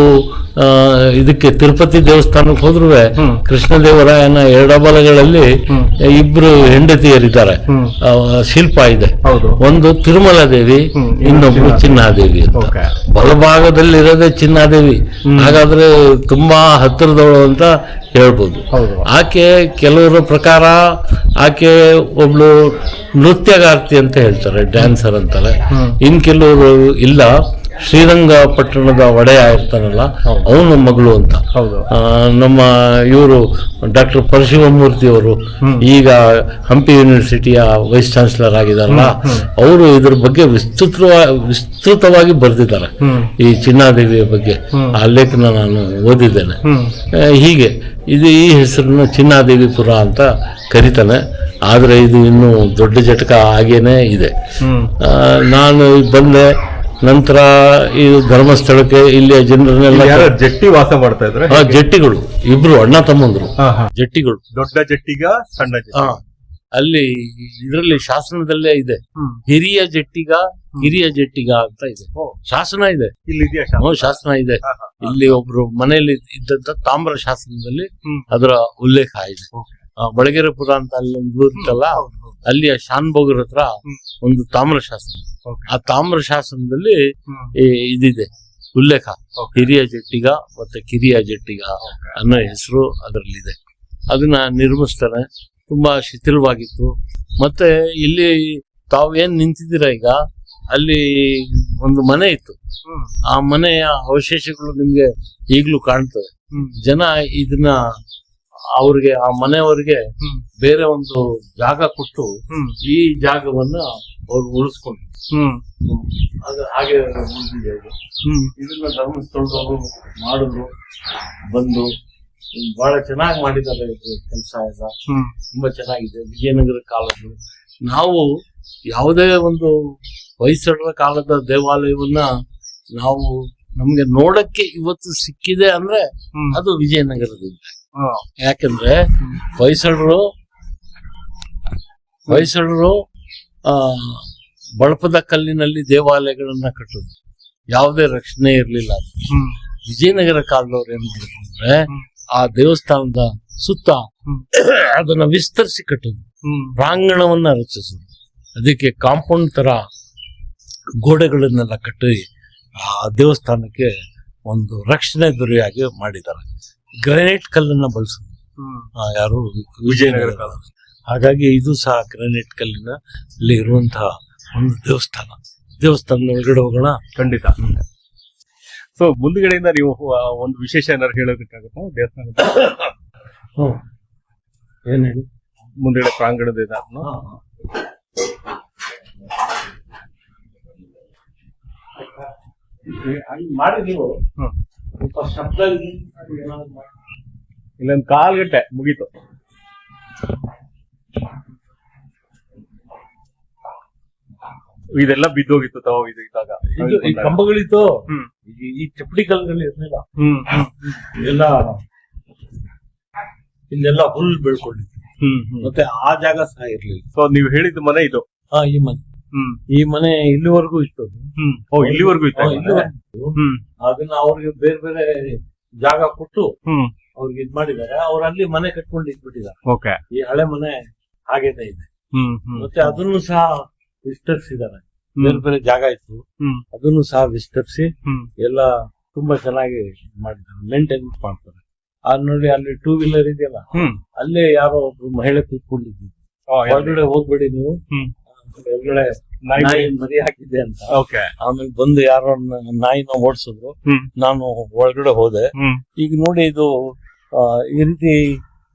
ಇದಕ್ಕೆ ತಿರುಪತಿ ದೇವಸ್ಥಾನಕ್ಕೆ ಹೋದ್ರು ಕೃಷ್ಣದೇವರಾಯನ ಎರಡಬಲಗಳಲ್ಲಿ ಇಬ್ರು ಹೆಂಡತಿಯರಿದ್ದಾರೆ. ಶಿಲ್ಪ ಇದೆ. ಒಂದು ತಿರುಮಲ ದೇವಿ ಇನ್ನೊಬ್ರು ಚಿನ್ನಾದೇವಿ. ಅಂತ. ಬಲಭಾಗದಲ್ಲಿ ಇರೋದೇ ಚಿನ್ನಾದೇವಿ. ಹಾಗಾದ್ರೆ ತುಂಬಾ ಹತ್ತಿರದವಳು ಅಂತ ಹೇಳ್ಬೋದು. ಆಕೆ ಕೆಲವರ ಪ್ರಕಾರ ಆಕೆ ಒಬ್ಳು ನೃತ್ಯಗಾರ್ತಿ ಅಂತ ಹೇಳ್ತಾರೆ ಡ್ಯಾನ್ಸರ್ ಅಂತಾರೆ ಇನ್ ಕೆಲವರು ಇಲ್ಲ ಶ್ರೀರಂಗಪಟ್ಟಣದ ಒಡೆಯ ಇರ್ತಾನಲ್ಲ ಅವನ ಮಗಳು ಅಂತ. ನಮ್ಮ ಇವರು ಡಾಕ್ಟರ್ ಪರಶಿವಮೂರ್ತಿ ಅವರು ಈಗ ಹಂಪಿ ಯೂನಿವರ್ಸಿಟಿಯ ವೈಸ್ ಚಾನ್ಸಲರ್ ಆಗಿದಾರಲ್ಲ ಅವರು ಇದ್ರ ಬಗ್ಗೆ ವಿಸ್ತೃತ ವಿಸ್ತೃತವಾಗಿ ಬರೆದಿದ್ದಾರೆ. ಈ ಚಿನ್ನಾದೇವಿಯ ಬಗ್ಗೆ. ಆ ಲೇಖನ ನಾನು ಓದಿದ್ದೇನೆ. ಹೀಗೆ. ಇದು ಈ ಹೆಸರನ್ನು ಚಿನ್ನಾದೇವಿಪುರ ಅಂತ ಕರೀತಾನೆ. ಆದರೆ ಇದು ಇನ್ನೂ ದೊಡ್ಡ ಜಟಕ ಹಾಗೇನೆ ಇದೆ. ನಾನು ಬಂದೆ ನಂತರ ಈ ಧರ್ಮಸ್ಥಳಕ್ಕೆ ಇಲ್ಲಿಯ ಜನರನ್ನೆಲ್ಲ ಜಟ್ಟಿ ವಾಸ ಮಾಡ್ತಾ ಇದ್ರೆ ಹಾ ಜಟ್ಟಿಗಳು ಇಬ್ರು ಅಣ್ಣ ತಮ್ಮಂದ್ರು. ಜಟ್ಟಿಗಳು. ದೊಡ್ಡ ಜಟ್ಟಿಗ ಸಣ್ಣ ಜಟ್ಟಿ. ಅಲ್ಲಿ ಇದರಲ್ಲಿ ಶಾಸನದಲ್ಲೇ ಇದೆ. ಹಿರಿಯ ಜಟ್ಟಿಗ ಹಿರಿಯ ಜಟ್ಟಿಗ ಅಂತ ಇದೆ. ಶಾಸನ ಇದೆ. ಇಲ್ಲಿ ಶಾಸನ? ಇದೆ. ಇಲ್ಲಿ ಒಬ್ರು ಮನೆಯಲ್ಲಿ ಇದ್ದಂತ ತಾಮ್ರ ಶಾಸನದಲ್ಲಿ ಅದರ ಉಲ್ಲೇಖ ಇದೆ. ಬಳಗೆರೆಪುರ ಅಂತ ಅಲ್ಲಿ ಒಂದು ಅಲ್ಲಿ ಇತ್ತಲ್ಲ ಶಾನ್ ಬೋಗರ್ ಹತ್ರ ಒಂದು ತಾಮ್ರ ಶಾಸನ. ಆ ತಾಮ್ರ ಶಾಸನದಲ್ಲಿ ಇದಿದೆ ಉಲ್ಲೇಖ. ಹಿರಿಯ ಜಟ್ಟಿಗ ಮತ್ತೆ ಕಿರಿಯ ಜಟ್ಟಿಗ ಅನ್ನೋ ಹೆಸರು ಅದರಲ್ಲಿದೆ. ಅದನ್ನ ನಿರ್ಮಿಸ್ತಾರೆ. ತುಂಬಾ ಶಿಥಿಲವಾಗಿತ್ತು. ಮತ್ತೆ ಇಲ್ಲಿ ತಾವೇನ್ ಏನ್ ನಿಂತಿದ್ದೀರಾ ಈಗ? ಅಲ್ಲಿ ಒಂದು ಮನೆ ಇತ್ತು. ಆ ಮನೆಯ ಅವಶೇಷಗಳು ನಿಮ್ಗೆ ಈಗಲೂ ಕಾಣ್ತವೆ. ಜನ ಇದನ್ನ ಅವ್ರಿಗೆ ಆ ಮನೆಯವರಿಗೆ ಬೇರೆ ಒಂದು ಜಾಗ ಕೊಟ್ಟು ಈ ಜಾಗವನ್ನ ಅವ್ರು ಉಳಿಸ್ಕೊಂಡ್ರು ಹ್ಮ್. ಅದು ಹಾಗೆ ಉಳ್ದಿದೆ ಅದು. ಹ್ಮ್. ಇದನ್ನ ಧರ್ಮಸ್ಥಳದವರು ಮಾಡಿದ್ರು ಬಂದು ಬಹಳ ಚೆನ್ನಾಗಿ ಮಾಡಿದ್ದಾರೆ ಕೆಲಸ ಎಲ್ಲ. ತುಂಬಾ ಚೆನ್ನಾಗಿದೆ ವಿಜಯನಗರ ಕಾಲದ್ದು ನಾವು ಯಾವುದೇ ಒಂದು ಹೊಯ್ಸಳರ ಕಾಲದ ದೇವಾಲಯವನ್ನ ನಾವು ನಮ್ಗೆ ನೋಡಕ್ಕೆ ಇವತ್ತು ಸಿಕ್ಕಿದೆ ಅಂದ್ರೆ ಅದು ವಿಜಯನಗರದಿಂದ. ಯಾಕಂದ್ರೆ ಹೊಯ್ಸಳರು ಹೊಯ್ಸಳರು ಆ ಬಳಪದ ಕಲ್ಲಿನಲ್ಲಿ ದೇವಾಲಯಗಳನ್ನ ಕಟ್ಟೋದು. ಯಾವುದೇ ರಕ್ಷಣೆ ಇರಲಿಲ್ಲ ವಿಜಯನಗರ ಕಾಲದವ್ರು ಏನ್ ಮಾಡಿದ್ರು ಅಂದ್ರೆ ಆ ದೇವಸ್ಥಾನದ ಸುತ್ತ ಅದನ್ನ ವಿಸ್ತರಿಸಿ ಕಟ್ಟೋದು. ಪ್ರಾಂಗಣವನ್ನ ರಚಿಸೋದು. ಅದಕ್ಕೆ ಕಾಂಪೌಂಡ್ ತರ ಗೋಡೆಗಳನ್ನೆಲ್ಲ ಕಟ್ಟಿ ಆ ದೇವಸ್ಥಾನಕ್ಕೆ ಒಂದು ರಕ್ಷಣೆ ದೊರೆಯಾಗಿ ಮಾಡಿದ್ದಾರೆ. ಗ್ರಾನೈಟ್ ಕಲ್ಲನ್ನ ಬಳಸೋದು. ಹ್ಮ್. ಆ, ಯಾರು ವಿಜಯನಗರ ಕಾಲ ಹಾಗಾಗಿ ಇದು ಸಹ ಗ್ರಾನೈಟ್ ಕಲ್ಲಿನ ಅಲ್ಲಿ ಇರುವಂತಹ ಒಂದು ದೇವಸ್ಥಾನ. ದೇವಸ್ಥಾನದ ಒಳಗಡೆ ಹೋಗೋಣ. ಖಂಡಿತ. ಸೊ ಮುಂದ್ಗಡೆಯಿಂದ ನೀವು ಆ, ಒಂದು ವಿಶೇಷ ಏನಾದ್ರು ಹೇಳೋದಕ್ಕಾಗುತ್ತಾ? ದೇವಸ್ಥಾನದ ಏನ್ ಹೇಳಿ? ಮುಂದ್ಗಡೆ ಪ್ರಾಂಗಣದ ಮಾಡಿ ನೀವು. ಹ್ಮ್. ಸ್ವಲ್ಪ ಶಬ್ದ ಏನಾದ್ರು ಇಲ್ಲೊಂದು ಕಾಲ್ ಗಂಟೆ ಮುಗೀತು. ಇದೆಲ್ಲ ಬಿದ್ದೋಗಿತ್ತು ತಾವು ಇದು ಇದ್ದಾಗ. ಈ ಕಂಬಗಳಿತ್ತು. ಈ- ಚಪ್ಪಡಿ ಕಾಲದಲ್ಲಿ ಇರ್ಲಿಲ್ಲ. ಎಲ್ಲ ಇಲ್ಲೆಲ್ಲ ಹುಲ್ ಬೆಳ್ಕೊಂಡಿತ್ತು ಮತ್ತೆ ಆ ಜಾಗ ಸಹ ಇರ್ಲಿಲ್ಲ. ಸೊ ನೀವು ಹೇಳಿದ ಮನೆ ಇದು. ಹಾ ಈ ಮನೆ. ಈ ಮನೆ ಇಲ್ಲಿವರೆಗೂ ಇತ್ತು. ಓ ಇಲ್ಲಿವರೆಗೂ ಇತ್ತು. ಹ್ಮ್. ಅದನ್ನ ಅವ್ರಿಗೆ ಬೇರೆ ಬೇರೆ ಜಾಗ ಕೊಟ್ಟು ಅವ್ರಿಗೆ ಇದ್ ಮಾಡಿದಾರೆ ಅವ್ರ ಅಲ್ಲಿ ಮನೆ ಕಟ್ಕೊಂಡು ಇಟ್ಬಿಟ್ಟಿದ್ದಾರೆ ಓಕೆ. ಈ ಹಳೆ ಮನೆ ಹಾಗೆ ಇದೆ. ಮತ್ತೆ ಅದನ್ನು ಸಹ ವಿಸ್ತರಿಸಿದ್ದಾರೆ. ಬೇರೆ ಬೇರೆ ಜಾಗ ಇತ್ತು. ಅದನ್ನು ಸಹ ವಿಸ್ತರಿಸಿ ಎಲ್ಲ ತುಂಬಾ ಚೆನ್ನಾಗಿ ಮಾಡಿದ್ದಾರೆ. ಮೇಂಟೈನ್ ಮಾಡ್ತಾರೆ. ಆ ನೋಡಿ ಅಲ್ಲಿ ಟೂ ವೀಲರ್ ಇದೆಯಲ್ಲ ಅಲ್ಲೇ ಯಾರೋ ಒಬ್ರು ಮಹಿಳೆ ಕೂತ್ಕೊಂಡಿದ್ರು? ಹೊರಗಡೆ ಹೋಗ್ಬೇಡಿ ನೀವು. ಹೊರಗಡೆ ನಾಯಿ ಮರಿ ಹಾಕಿದ್ದೆ ಅಂತ. ಓಕೆ. ಆಮೇಲೆ ಬಂದು ಯಾರೋ ನಾಯಿನ ಓಡಿಸಿದ್ರು. ನಾನು ಒಳಗಡೆ ಹೋದೆ. ಈಗ ನೋಡಿ ಇದು ಈ ರೀತಿ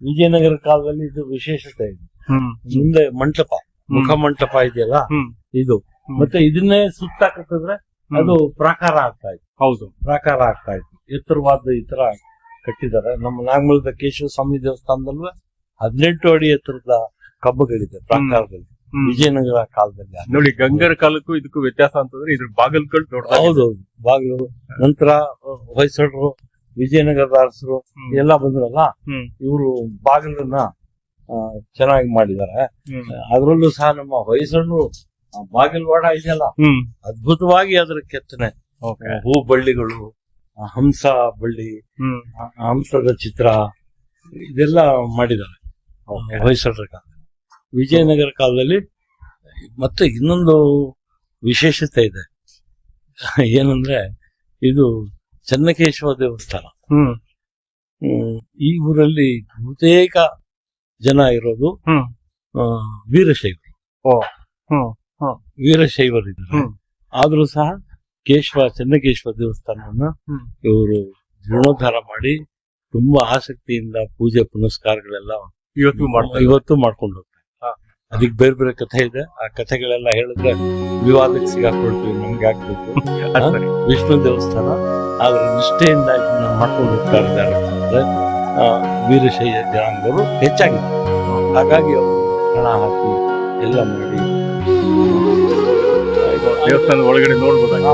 ವಿಜಯನಗರ ಕಾಲದಲ್ಲಿ ಇದು ವಿಶೇಷತೆ ಇದೆ. ಮುಂದೆ ಮಂಟಪ ಮುಖ ಮಂಟಪ ಇದೆಯಲ್ಲ? ಇದು. ಮತ್ತೆ ಇದನ್ನೇ ಸುತ್ತ ಕಟ್ಟಿದ್ರೆ ಅದು ಪ್ರಾಕಾರ ಆಗ್ತಾ ಇತ್ತು ಹೌದು. ಪ್ರಾಕಾರ ಆಗ್ತಾ ಇತ್ತು ಎತ್ತರವಾದ ಈ ತರ ಕಟ್ಟಿದ್ದಾರೆ. ನಮ್ಮ ನಾಗಮಲದ ಕೇಶವ ಸ್ವಾಮಿ ದೇವಸ್ಥಾನದಲ್ಲೂ ಹದಿನೆಂಟು ಅಡಿ ಎತ್ತರದ ಕಬ್ಬುಗಳಿದೆ ಪ್ರಾಕಾರದಲ್ಲಿ. ವಿಜಯನಗರ ಕಾಲದಲ್ಲಿ ನೋಡಿ ಗಂಗರ ಕಾಲಕ್ಕೂ ಇದಕ್ಕೂ ವ್ಯತ್ಯಾಸ ಅಂತಂದ್ರೆ ಇದ್ರ ಬಾಗಲ್ಗಳು ದೊಡ್ಡ ಹೌದೌದು ಬಾಗಿಲು. ನಂತರ ಹೊಯ್ಸಳರು ವಿಜಯನಗರದ ಅರಸರು. ಎಲ್ಲ ಬಂದ್ರಲ್ಲ ಇವರು ಬಾಗಿಲನ್ನ ಚೆನ್ನಾಗಿ ಮಾಡಿದ್ದಾರೆ. ಅದರಲ್ಲೂ ಸಹ ನಮ್ಮ ಹೊಯ್ಸಳರು ಬಾಗಿಲ್ವಾಡ ಇದೆಯಲ್ಲ ಅದ್ಭುತವಾಗಿ ಅದರ ಕೆತ್ತನೆ. ಹೂ ಬಳ್ಳಿಗಳು ಹಂಸ ಬಳ್ಳಿ ಹಂಸದ ಚಿತ್ರ ಇದೆಲ್ಲ ಮಾಡಿದ್ದಾರೆ. ಹೊಯ್ಸಳರ ಕಾಲ ವಿಜಯನಗರ ಕಾಲದಲ್ಲಿ ಮತ್ತೆ ಇನ್ನೊಂದು ವಿಶೇಷತೆ ಇದೆ. ಏನಂದ್ರೆ ಇದು ಚನ್ನಕೇಶವ ದೇವಸ್ಥಾನ. ಈ ಊರಲ್ಲಿ ಬಹುತೇಕ ಜನ ಇರೋದು ವೀರಶೈವರು ವೀರಶೈವರಿದ್ದಾರೆ ಇದ್ದಾರೆ ಆದ್ರೂ ಸಹ ಕೇಶವ ಚನ್ನಕೇಶವ ದೇವಸ್ಥಾನವನ್ನ. ಇವರು ಜೀರ್ಣೋದ್ಧಾರ ಮಾಡಿ ತುಂಬಾ ಆಸಕ್ತಿಯಿಂದ ಪೂಜೆ ಪುನಸ್ಕಾರಗಳೆಲ್ಲ ಇವತ್ತು ಮಾಡ್ತಾರೆ ಇವತ್ತು ಮಾಡ್ಕೊಂಡು. ಅದಕ್ಕೆ ಬೇರೆ ಬೇರೆ ಕಥೆ ಇದೆ. ಆ ಕಥೆಗಳೆಲ್ಲ ಹೇಳಿದ್ರೆ ವಿವಾದಕ್ಕೆ ಸಿಗಾಕೊಳ್ತೀವಿ ನಮ್ಗೆ ಆಗ್ಬೇಕು. ವಿಷ್ಣು ದೇವಸ್ಥಾನ ಆದ್ರೆ ನಿಷ್ಠೆಯಿಂದ ಇದನ್ನ ಮಾಡ್ಕೊಂಡು ಹೋಗ್ತಾ ಇದ್ದಾರೆ ಅಂತಂದ್ರೆ ಆ, ವೀರಶೈವ ಜನಾಂಗರು ಹೆಚ್ಚಾಗಿ ಹಾಗಾಗಿ ಅವರು ಹಣ ಹಾಕಿ ಎಲ್ಲ ಮಾಡಿ. ದೇವಸ್ಥಾನದ ಒಳಗಡೆ ನೋಡ್ಬೋದಾಗ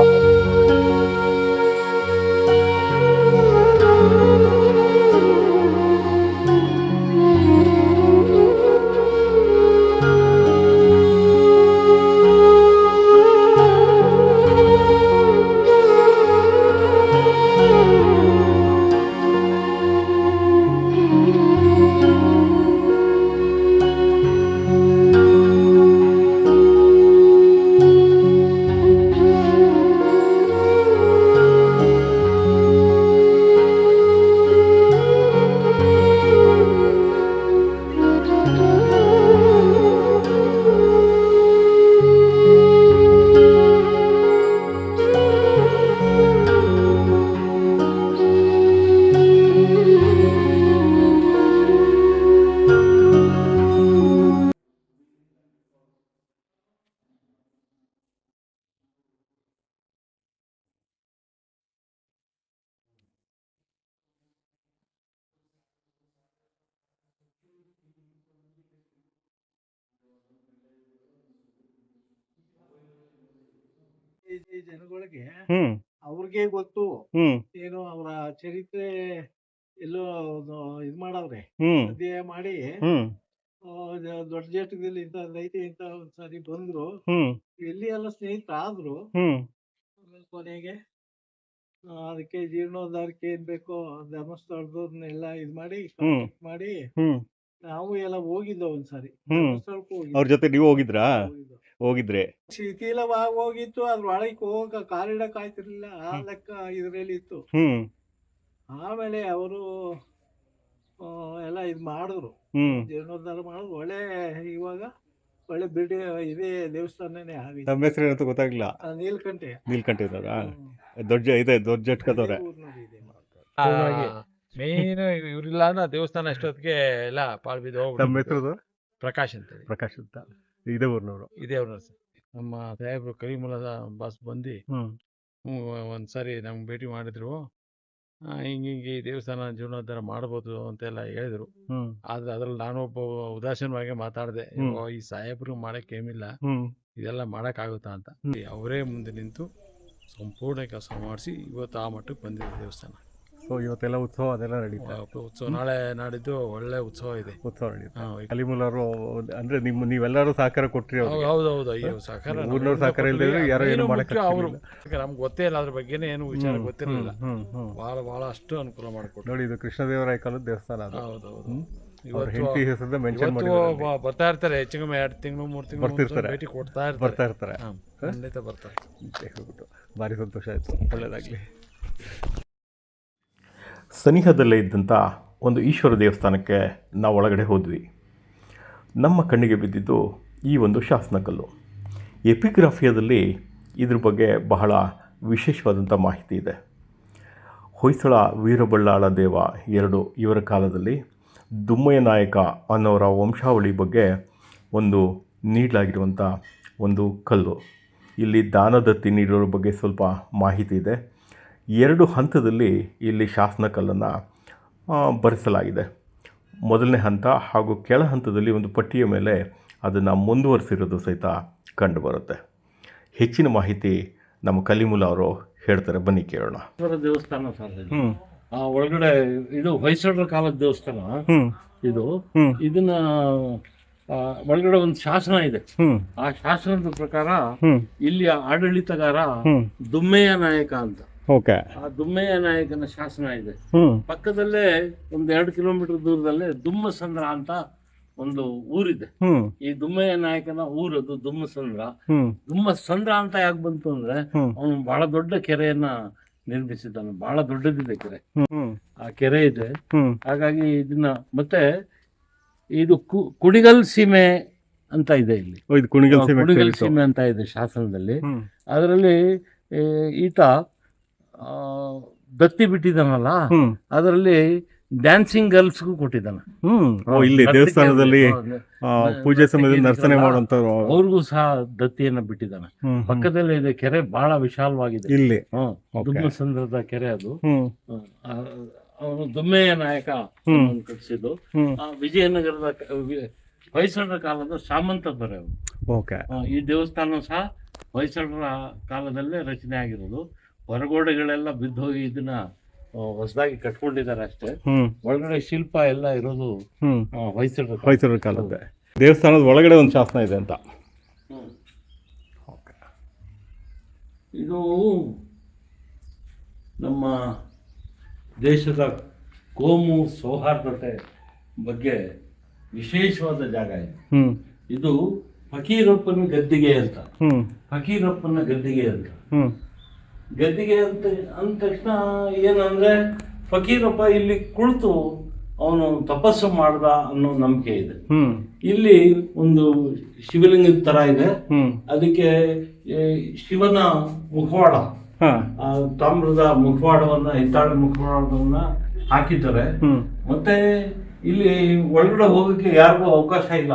ಅವ್ರಿಗೆ ಗೊತ್ತು. ಹ್ಮ್. ಏನು ಅವರ ಚರಿತ್ರೆ ಎಲ್ಲೋ ಇದ್ ಮಾಡವ್ರೆ. ಹ್ಮ್. ಅಧ್ಯಯನ ಮಾಡಿ ಹ್ಮ್. ದೊಡ್ಡ ಜೇಟದಲ್ಲಿ ಇಂತ ಐತಿ ಇಂತ ಒಂದ್ಸರಿ ಬಂದ್ರು. ಹ್ಮ್. ಎಲ್ಲಿ ಎಲ್ಲ ಸ್ನೇಹಿತರಾದ್ರು ಹ್ಮ್. ಆಮೇಲೆ ಕೊನೆಗೆ ಅದಕ್ಕೆ ಜೀರ್ಣೋದ್ಧಾರಕ್ಕೆ ಏನ್ ಬೇಕೋ ಧರ್ಮಸ್ಥಳದವ್ರನ್ನೆಲ್ಲ ಇದ್ ಮಾಡಿ. ಮಾಡಿ ಹ್ಮ್. ನಾವು ಎಲ್ಲ ಹೋಗಿದ್ದ ಒಂದ್ಸರಿ. ಧರ್ಮಸ್ಥಳಕ್ಕೂ ಹೋಗಿದ್ದೆ. ಅವ್ರ ಜೊತೆ ನೀವು ಹೋಗಿದ್ರಾ? ಹೋಗಿದ್ದು. ಹೋಗಿದ್ರೆ. ಶಿಥಿಲವಾಗಿ ಹೋಗಿತ್ತು ಅದ್ರ ಒಳಗೆ ಹೋಗ ಕಾಲಿಡಕ್ ಆಯ್ತಿರ್ಲಿಲ್ಲ. ಆ ಲೆಕ್ಕ ಇದ್ರಲ್ಲಿ ಇತ್ತು. ಹ್ಮ್. ಆಮೇಲೆ ಅವರು ಎಲ್ಲ ಇದು ಮಾಡಿದ್ರು. ಹ್ಮ್. ಜೀರ್ಣೋದ್ಧಾರ ಮಾಡಿದ್ರು. ಒಳ್ಳೆ ಇವಾಗ ಒಳ್ಳೆ ಬಿಡಿ ಇದೇ ದೇವಸ್ಥಾನನೇ ಆಗಿದೆ ತಮ್ಮ ಹೆಸರು ಏನಂತ ಗೊತ್ತಾಗ್ಲಿಲ್ಲ. ಆ, ನೀಲ್ಕಂಠೆ. ನೀಲ್ಕಂಠ ಇದ್ದಾರಾ ದೊಡ್ಡ ಇದೆ ದೊಡ್ಡ ಜಟ್ಕದವ್ರೆ ಇದೆ. ಮೇನ್ ಇವ್ರಿಲ್ಲ ಅಂದ್ರೆ ದೇವಸ್ಥಾನ ಅಷ್ಟೊತ್ತಿಗೆ ಎಲ್ಲ ಪಾಳ್ಬಿದ್. ಹೆಸರು ಪ್ರಕಾಶ್ ಅಂತ ಪ್ರಕಾಶ್ ಅಂತ. ಇದೇ ಊರ್ನವರು. ಇದೇ ಅವ್ರ ನಮ್ಮ ಸಾಹೇಬ್ರು ಕರಿಮುಲದ ಬಾಸ್ ಬಂದು ಹ್ಮ್. ಹ್ಮ್, ಒಂದ್ಸರಿ ನಮ್ಗೆ ಭೇಟಿ ಮಾಡಿದ್ರು. ಆ, ಹಿಂಗೆ ಹಿಂಗೆ ಈ ದೇವಸ್ಥಾನ ಜೀವನೋದ್ಧಾರ ಮಾಡ್ಬೋದು ಅಂತೆಲ್ಲ ಹೇಳಿದ್ರು. ಹ್ಮ್. ಆದ್ರೆ ಅದ್ರಲ್ಲಿ ನಾನು ಒಬ್ಬ ಉದಾಸೀನವಾಗಿ ಮಾತಾಡಿದೆ ಹ್ಮ್. ಈ ಸಾಹೇಬ್ರು ಮಾಡಕ್ ಏನಿಲ್ಲ. ಹ್ಮ್. ಇದೆಲ್ಲ ಮಾಡಕ್ ಆಗುತ್ತಾ ಅಂತ. ಅವರೇ ಮುಂದೆ ನಿಂತು ಸಂಪೂರ್ಣ ಕೆಲಸ ಮಾಡಿಸಿ ಇವತ್ತು ಆ ಮಟ್ಟಕ್ಕೆ ಬಂದಿದೆ ದೇವಸ್ಥಾನ. ಸೊ ಇವತ್ತೆಲ್ಲ ಉತ್ಸವ ಅದೆಲ್ಲ ನಡೀತಾ ಉತ್ಸವ ನಾಳೆ ನಾಡಿದ್ದು ಒಳ್ಳೆ ಉತ್ಸವ ಇದೆ. ಉತ್ಸವ ನಡೀತಾ ಕಲಿಮೂಲರು ಅಂದ್ರೆ ನಿಮ್ಮ ನೀವೆಲ್ಲರೂ ಸಹಕಾರ ಕೊಟ್ರಿ ಹೌದೌದು ಅವ್ರಿಗೆ. ಹೌದು ಹೌದು ಅಯ್ಯೋ ಸಹಕಾರ ಊರ್ನವ್ರ ಸಹಕಾರ ಇಲ್ದೇ ಯಾರೋ ಏನು ಮಾಡಕ್ಕೆ ಅವ್ರು. ನಮ್ಗೆ ಗೊತ್ತೇ ಇಲ್ಲ ಅದ್ರ ಬಗ್ಗೆನೇ ಏನು ವಿಚಾರ ಗೊತ್ತಿರಲಿಲ್ಲ. ಭಾಳ ಭಾಳ ಅಷ್ಟು ಅನುಕೂಲ ಮಾಡಿಕೊಟ್ಟು ನೋಡಿ ಇದು ಕೃಷ್ಣದೇವರಾಯ ಕಾಲದ ದೇವಸ್ಥಾನ ಅದು. ಹೌದು ಹೌದು ಇವತ್ತು ಹೆಂಡತಿ ಹೆಸರದ ಮೆನ್ಷನ್ ಮಾಡಿದ್ದಾರೆ ಬರ್ತಾ ಇರ್ತಾರೆ ಹೆಚ್ಚು ಕಮ್ಮಿ ಎರಡು ತಿಂಗಳು ಮೂರು ತಿಂಗಳು ಬರ್ತಿರ್ತಾರೆ. ಭೇಟಿ ಕೊಡ್ತಾ ಬರ್ತಾ ಇರ್ತಾರೆ. ಇರ್ತಾರೆ ಹಾ, ಖಂಡಿತ ಬರ್ತಾರೆ. ಭಾರಿ ಸಂತೋಷ ಆಯ್ತು. ಒಳ್ಳೇದಾಗ್ಲಿ. ಸನಿಹದಲ್ಲೇ ಇದ್ದಂಥ ಒಂದು ಈಶ್ವರ ದೇವಸ್ಥಾನಕ್ಕೆ ನಾವು ಒಳಗಡೆ ಹೋದ್ವಿ. ನಮ್ಮ ಕಣ್ಣಿಗೆ ಬಿದ್ದಿದ್ದು ಈ ಒಂದು ಶಾಸನಕಲ್ಲು ಎಪಿಗ್ರಾಫಿಯಾದಲ್ಲಿ ಇದ್ರ ಬಗ್ಗೆ ಬಹಳ ವಿಶೇಷವಾದಂಥ ಮಾಹಿತಿ ಇದೆ. ಹೊಯ್ಸಳ ವೀರಬಳ್ಳಾಳ ದೇವ ಎರಡು ಇವರ ಕಾಲದಲ್ಲಿ ದುಮ್ಮಯ್ಯ ನಾಯಕ ಅನ್ನೋರ ವಂಶಾವಳಿ ಬಗ್ಗೆ ಒಂದು ನೀಡಲಾಗಿರುವಂಥ ಒಂದು ಕಲ್ಲು. ಇಲ್ಲಿ ದಾನದತ್ತಿ ನೀಡೋರ ಬಗ್ಗೆ ಸ್ವಲ್ಪ ಮಾಹಿತಿ ಇದೆ. ಎರಡು ಹಂತದಲ್ಲಿ ಇಲ್ಲಿ ಶಾಸನಕಲ್ಲನ್ನು ಬರೆಸಲಾಗಿದೆ ಮೊದಲನೇ ಹಂತ ಹಾಗೂ ಕೆಳ ಹಂತದಲ್ಲಿ ಒಂದು ಪಟ್ಟಿಯ ಮೇಲೆ ಅದನ್ನು ಮುಂದುವರಿಸಿರೋದು ಸಹಿತ ಕಂಡುಬರುತ್ತೆ ಹೆಚ್ಚಿನ ಮಾಹಿತಿ ನಮ್ಮ ಕಲಿಮುಲ ಅವರು ಹೇಳ್ತಾರೆ. ಬನ್ನಿ ಕೇಳೋಣ. ದೇವಸ್ಥಾನ ಸರ್ ಇದು. ಆ ಒಳಗಡೆ ಇದು ಹೊಯ್ಸಳರ ಕಾಲದ ದೇವಸ್ಥಾನ. ಇದು. ಇದನ್ನ ಒಳಗಡೆ ಒಂದು ಶಾಸನ ಇದೆ. ಆ ಶಾಸನದ ಪ್ರಕಾರ ಇಲ್ಲಿ ಆಡಳಿತಗಾರ ದುಮ್ಮೆಯ ನಾಯಕ ಅಂತ. ಓಕೆ. ಆ ದುಮ್ಮಯ್ಯ ನಾಯಕನ ಶಾಸನ ಇದೆ. ಹ್ಮ್. ಪಕ್ಕದಲ್ಲೇ ಒಂದು ಎರಡು ಕಿಲೋಮೀಟರ್ ದೂರದಲ್ಲೇ ದುಮ್ಮಸಂದ್ರ ಅಂತ ಒಂದು ಊರಿದೆ. ಹ್ಮ್. ಈ ದುಮ್ಮಯ್ಯ ನಾಯಕನ ಊರದು ದುಮ್ಮಸಂದ್ರ. ಹ್ಮ್. ದುಮ್ಮಸಂದ್ರ ಅಂತ ಯಾಕೆ ಬಂತು ಅಂದ್ರೆ ಹ್ಮ್. ಅವನು ಬಹಳ ದೊಡ್ಡ ಕೆರೆಯನ್ನ ನಿರ್ಮಿಸಿದ್ದಾನೆ. ಬಹಳ ದೊಡ್ಡದಿದೆ ಕೆರೆ. ಹ್ಮ್. ಆ ಕೆರೆ ಇದೆ. ಹ್ಮ್. ಹಾಗಾಗಿ ಇದನ್ನ ಮತ್ತೆ ಇದು ಕು- ಕುಡಿಗಲ್ ಸೀಮೆ ಅಂತ ಇದೆ ಇಲ್ಲಿ. ಓ, ಇದು ಕುಣಿಗಲ್ ಸೀಮೆ ಅಂತ ಇದೆ ಶಾಸನದಲ್ಲಿ. ಹ್ಮ್. ಅದರಲ್ಲಿ ಈತ ದತ್ತಿ ಬಿಟ್ಟಿದ್ದಾನಲ್ಲ? ಅದರಲ್ಲಿ ಡ್ಯಾನ್ಸಿಂಗ್ ಗರ್ಲ್ಸ್ಗೂ ಕೊಟ್ಟಿದ್ದಾನೆ. ಇಲ್ಲಿ ದೇವಸ್ಥಾನದಲ್ಲಿ ಪೂಜೆ ಸಮಯದಲ್ಲಿ ನರ್ತನೆ ಮಾಡುವಂತ ಅವ್ರಿಗೂ ಸಹ ದತ್ತಿಯನ್ನ ಬಿಟ್ಟಿದ್ದಾನೆ. ಪಕ್ಕದಲ್ಲೇ ಇದೆ ಕೆರೆ ಬಹಳ ವಿಶಾಲವಾಗಿದೆ. ಇಲ್ಲಿ. ಸಂದ್ರದ ಕೆರೆ ಅದು. ಅವನು ದುಮ್ಮೆಯ ನಾಯಕ ಕಟ್ಟಿಸಿದ್ದು. ವಿಜಯನಗರದ ಹೊಯ್ಸಳರ ಕಾಲದ ಸಾಮಂತ ಅವರು ಓಕೆ. ಈ ದೇವಸ್ಥಾನ ಸಹ ಹೊಯ್ಸಳರ ಕಾಲದಲ್ಲೇ ರಚನೆ ಆಗಿರೋದು ಹೊರಗೋಡೆಗಳೆಲ್ಲ ಬಿದ್ದೋಗಿ ಇದನ್ನ ಹೊಸದಾಗಿ ಕಟ್ಕೊಂಡಿದ್ದಾರೆ ಅಷ್ಟೇ. ಒಳಗಡೆ ಶಿಲ್ಪ ಎಲ್ಲ ಇರೋದು ಹ್ಮ್. ಹೊಯ್ಸಳ. ಹೊಯ್ಸಳರ ಕಾಲದ್ದೇ. ದೇವಸ್ಥಾನದ ಒಳಗಡೆ ಒಂದು ಶಾಸನ ಇದೆ ಅಂತ. ಇದು ನಮ್ಮ ದೇಶದ ಕೋಮು ಸೌಹಾರ್ದತೆ ಬಗ್ಗೆ ವಿಶೇಷವಾದ ಜಾಗ ಇದು. ಹ್ಮ್. ಇದು ಫಕೀರಪ್ಪನ ಗದ್ದಿಗೆ ಅಂತ. ಹ್ಮ್. ಫಕೀರಪ್ಪನ ಗದ್ದಿಗೆ ಅಂತ. ಹ್ಮ್. ಗದ್ದಿಗೆ ಅಂತ ಅಂದ ತಕ್ಷಣ ಏನಂದರೆ ಫಕೀರಪ್ಪ ಇಲ್ಲಿ ಕುಳಿತು ಅವನು ತಪಸ್ಸು ಮಾಡ್ದ ಅನ್ನೋ ನಂಬಿಕೆ ಇದೆ. ಇಲ್ಲಿ ಒಂದು ಶಿವಲಿಂಗದ ತರ ಇದೆ. ಅದಕ್ಕೆ ಶಿವನ ಮುಖವಾಡ ಆ ತಾಮ್ರದ ಮುಖವಾಡವನ್ನ ಹಿತ್ತಾಳೆ ಮುಖವಾಡವನ್ನ ಹಾಕಿದ್ದಾರೆ. ಮತ್ತೆ ಇಲ್ಲಿ ಒಳಗಡೆ ಹೋಗಕ್ಕೆ ಯಾರಿಗೂ ಅವಕಾಶ ಇಲ್ಲ.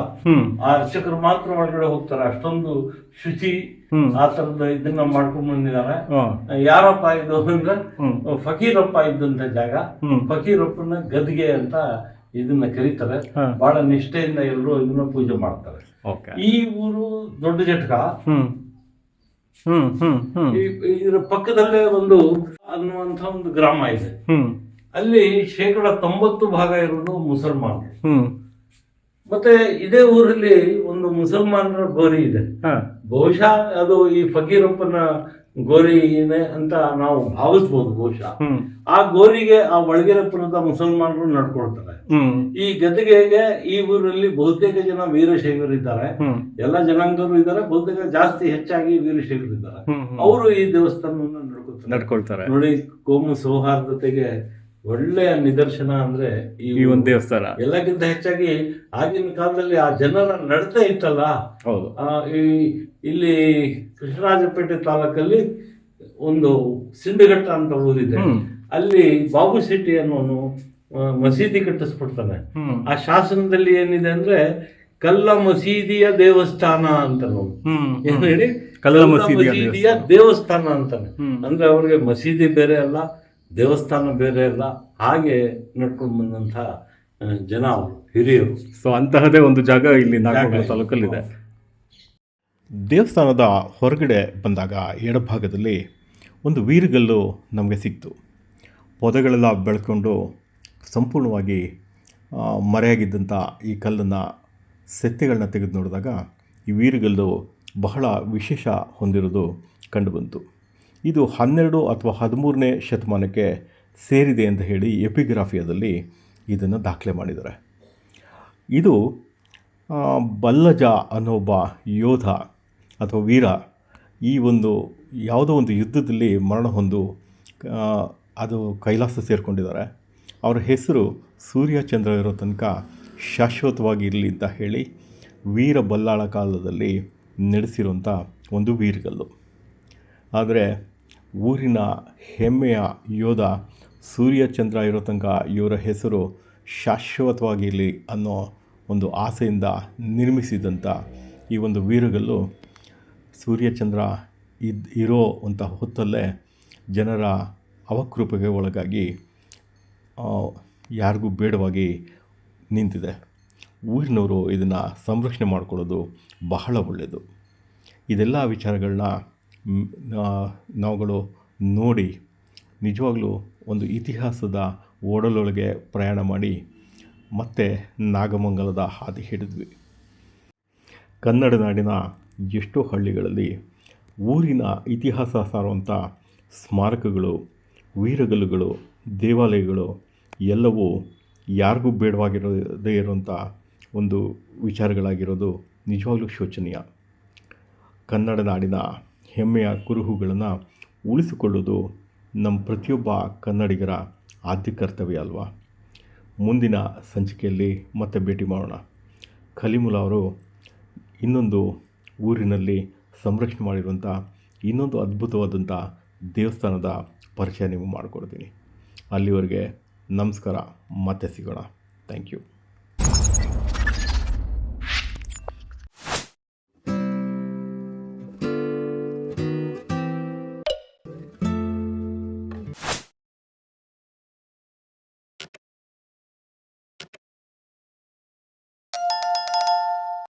ಆ ಅರ್ಚಕರು ಮಾತ್ರ ಒಳಗಡೆ ಹೋಗ್ತಾರೆ. ಅಷ್ಟೊಂದು ಶುಚಿ. ಆ ತರದ ಇದನ್ನ ಮಾಡ್ಕೊಂಡ್ ಬಂದಿದ್ದಾರೆ. ಯಾರಪ್ಪ ಇದು ಅಂದ್ರೆ. ಫಕೀರಪ್ಪ ಇದ್ದಂತ ಜಾಗ. ಫಕೀರಪ್ಪನ ಗದ್ಗೆ ಅಂತ ಇದನ್ನ ಕರೀತಾರೆ. ಬಹಳ ನಿಷ್ಠೆಯಿಂದ ಎಲ್ಲರೂ ಇದನ್ನ ಪೂಜೆ ಮಾಡ್ತಾರೆ. ಓಕೆ. ಈ ಊರು ದೊಡ್ಡ ಜಟಕ. ಹ್ಮ್. ಹ್ಮ್ ಹ್ಮ್ ಹ್ಮ್. ಈ- ಇದರ ಪಕ್ಕದಲ್ಲೇ ಒಂದು ಅನ್ನುವಂತ ಒಂದು ಗ್ರಾಮ ಇದೆ. ಅಲ್ಲಿ ಶೇಕಡ ತೊಂಬತ್ತು ಭಾಗ ಇರೋದು ಮುಸಲ್ಮಾನ್. ಮತ್ತೆ ಇದೇ ಊರಲ್ಲಿ ಒಂದು ಮುಸಲ್ಮಾನರ ಗೋರಿ ಇದೆ. ಬಹುಶಃ ಅದು ಈ ಫಕೀರಪ್ಪನ ಗೋರಿನೇ ಅಂತ ನಾವು ಭಾವಿಸ್ಬೋದು ಬಹುಶಃ. ಆ ಗೋರಿಗೆ ಆ ಒಳಗೆರೆಪುರದ ಮುಸಲ್ಮಾನರು ನಡ್ಕೊಳ್ತಾರೆ. ಈ ಗದ್ದಿಗೆಗೆ ಈ ಊರಲ್ಲಿ ಬಹುತೇಕ ಜನ ವೀರಶೈವರು ಇದ್ದಾರೆ ಎಲ್ಲ ಜನಾಂಗದವರು ಇದ್ದಾರೆ ಬಹುತೇಕ ಜಾಸ್ತಿ ಹೆಚ್ಚಾಗಿ ವೀರಶೈವರಿದ್ದಾರೆ. ಹ್ಮ್ ಹ್ಮ್. ಅವರು ಈ ದೇವಸ್ಥಾನವನ್ನು ನಡ್ಕೊಳ್ತಾರೆ. ನಡ್ಕೊಳ್ತಾರೆ. ನೋಡಿ ಕೋಮು ಸೌಹಾರ್ದತೆಗೆ ಒಳ್ಳೆಯ ನಿದರ್ಶನ ಅಂದ್ರೆ ಈ ಒಂದು ದೇವಸ್ಥಾನ. ಎಲ್ಲಕ್ಕಿಂತ ಹೆಚ್ಚಾಗಿ ಆಗಿನ ಕಾಲದಲ್ಲಿ ಆ ಜನರ ನಡತೆ ಇತ್ತಲ್ಲ? ಹೌದು. ಆ, ಈ ಇಲ್ಲಿ ಕೃಷ್ಣರಾಜಪೇಟೆ ತಾಲೂಕಲ್ಲಿ ಒಂದು ಸಿಂಧುಘಟ್ಟ ಅಂತ ಊರಿದೆ. ಅಲ್ಲಿ ಬಾಬು ಶೆಟ್ಟಿ ಅನ್ನೋನು ಮಸೀದಿ ಕಟ್ಟಿಸ್ಬಿಡ್ತಾನೆ. ಆ ಶಾಸನದಲ್ಲಿ ಏನಿದೆ ಅಂದ್ರೆ ಕಲ್ಲ ಮಸೀದಿಯ ದೇವಸ್ಥಾನ ಅಂತ ಹೇಳಿ? ಕಲ್ಲ ಮಸೀದಿಯ ದೇವಸ್ಥಾನ. ಅಂತಾನೆ. ಅಂದ್ರೆ ಅವ್ರಿಗೆ ಮಸೀದಿ ಬೇರೆ ಅಲ್ಲ ದೇವಸ್ಥಾನ ಬೇರೆ ಇಲ್ಲ ಹಾಗೆ ನಡ್ಕೊಂಡು ಬಂದಂಥ ಜನ ಅವರು ಹಿರಿಯರು. ಸೊ ಅಂತಹದೇ ಒಂದು ಜಾಗ ಇಲ್ಲಿ ನಾಗಮಂಗಲ. ತಾಲೂಕಲ್ಲಿದೆ. ದೇವಸ್ಥಾನದ ಹೊರಗಡೆ ಬಂದಾಗ ಎಡಭಾಗದಲ್ಲಿ ಒಂದು ವೀರಗಲ್ಲು ನಮಗೆ ಸಿಕ್ತು. ಪೊದೆಗಳೆಲ್ಲ ಬೆಳ್ಕೊಂಡು ಸಂಪೂರ್ಣವಾಗಿ ಮರೆಯಾಗಿದ್ದಂಥ ಈ ಕಲ್ಲನ್ನು ಸೆತ್ತೆಗಳನ್ನ ತೆಗೆದು ನೋಡಿದಾಗ ಈ ವೀರಗಲ್ಲು ಬಹಳ ವಿಶೇಷ ಹೊಂದಿರೋದು ಕಂಡುಬಂತು ಇದು ಹನ್ನೆರಡು ಅಥವಾ ಹದಿಮೂರನೇ ಶತಮಾನಕ್ಕೆ ಸೇರಿದೆ ಅಂತ ಹೇಳಿ ಎಪಿಗ್ರಾಫಿಯಾದಲ್ಲಿ ಇದನ್ನು ದಾಖಲೆ ಮಾಡಿದ್ದಾರೆ. ಇದು ಬಲ್ಲಜ ಅನ್ನೋ ಒಬ್ಬ ಯೋಧ ಅಥವಾ ವೀರ ಈ ಒಂದು ಯಾವುದೋ ಒಂದು ಯುದ್ಧದಲ್ಲಿ ಮರಣ ಹೊಂದು ಅದು ಕೈಲಾಸ ಸೇರಿಕೊಂಡಿದ್ದಾರೆ. ಅವರ ಹೆಸರು ಸೂರ್ಯ ಚಂದ್ರ ಇರೋ ತನಕ ಶಾಶ್ವತವಾಗಿ ಇರಲಿ ಅಂತ ಹೇಳಿ ವೀರ ಬಲ್ಲಾಳ ಕಾಲದಲ್ಲಿ ನಡೆಸಿರುವಂಥ ಒಂದು ವೀರಗಲ್ಲು. ಆದರೆ ಊರಿನ ಹೆಮ್ಮೆಯ ಯೋಧ ಸೂರ್ಯಚಂದ್ರ ಇರೋ ತನಕ ಇವರ ಹೆಸರು ಶಾಶ್ವತವಾಗಿರಲಿ ಅನ್ನೋ ಒಂದು ಆಸೆಯಿಂದ ನಿರ್ಮಿಸಿದಂಥ ಈ ಒಂದು ವೀರಗಲ್ಲು ಸೂರ್ಯಚಂದ್ರ ಇದ್ ಇರೋ ಅಂಥ ಹೊತ್ತಲ್ಲೇ ಜನರ ಅವಕೃಪೆಗೆ ಒಳಗಾಗಿ ಯಾರಿಗೂ ಬೇಡವಾಗಿ ನಿಂತಿದೆ. ಊರಿನವರು ಇದನ್ನು ಸಂರಕ್ಷಣೆ ಮಾಡಿಕೊಳ್ಳೋದು ಬಹಳ ಒಳ್ಳೆಯದು ಇದೆಲ್ಲ ವಿಚಾರಗಳನ್ನ ನಾವುಗಳು ನೋಡಿ, ನಿಜವಾಗ್ಲೂ ಒಂದು ಇತಿಹಾಸದ ಓಡಲೊಳಗೆ ಪ್ರಯಾಣ ಮಾಡಿ ಮತ್ತೆ ನಾಗಮಂಗಲದ ಹಾದಿ ಹಿಡಿದ್ವಿ. ಕನ್ನಡ ನಾಡಿನ ಎಷ್ಟೋ ಹಳ್ಳಿಗಳಲ್ಲಿ ಊರಿನ ಇತಿಹಾಸ ಸಾರುವಂಥ ಸ್ಮಾರಕಗಳು, ವೀರಗಲ್ಲುಗಳು, ದೇವಾಲಯಗಳು ಎಲ್ಲವೂ ಯಾರಿಗೂ ಬೇಡವಾಗಿರೋದೇ ಇರುವಂಥ ಒಂದು ವಿಚಾರಗಳಾಗಿರೋದು ನಿಜವಾಗ್ಲೂ ಶೋಚನೀಯ. ಕನ್ನಡ ನಾಡಿನ ಹೆಮ್ಮೆಯ ಕುರುಹುಗಳನ್ನು ಉಳಿಸಿಕೊಳ್ಳೋದು ನಮ್ಮ ಪ್ರತಿಯೊಬ್ಬ ಕನ್ನಡಿಗರ ಆದ್ಯ ಕರ್ತವ್ಯ ಅಲ್ವಾ? ಮುಂದಿನ ಸಂಚಿಕೆಯಲ್ಲಿ ಮತ್ತೆ ಭೇಟಿ ಮಾಡೋಣ. ಖಲೀಮುಲ್ಲಾ ಅವರು ಇನ್ನೊಂದು ಊರಿನಲ್ಲಿ ಸಂರಕ್ಷಣೆ ಮಾಡಿರುವಂಥ ಇನ್ನೊಂದು ಅದ್ಭುತವಾದಂಥ ದೇವಸ್ಥಾನದ ಪರಿಚಯ ನಿಮಗೆ ಮಾಡಿಕೊಡ್ತೀನಿ. ಅಲ್ಲಿವರೆಗೆ ನಮಸ್ಕಾರ, ಮತ್ತೆ ಸಿಗೋಣ. Thank you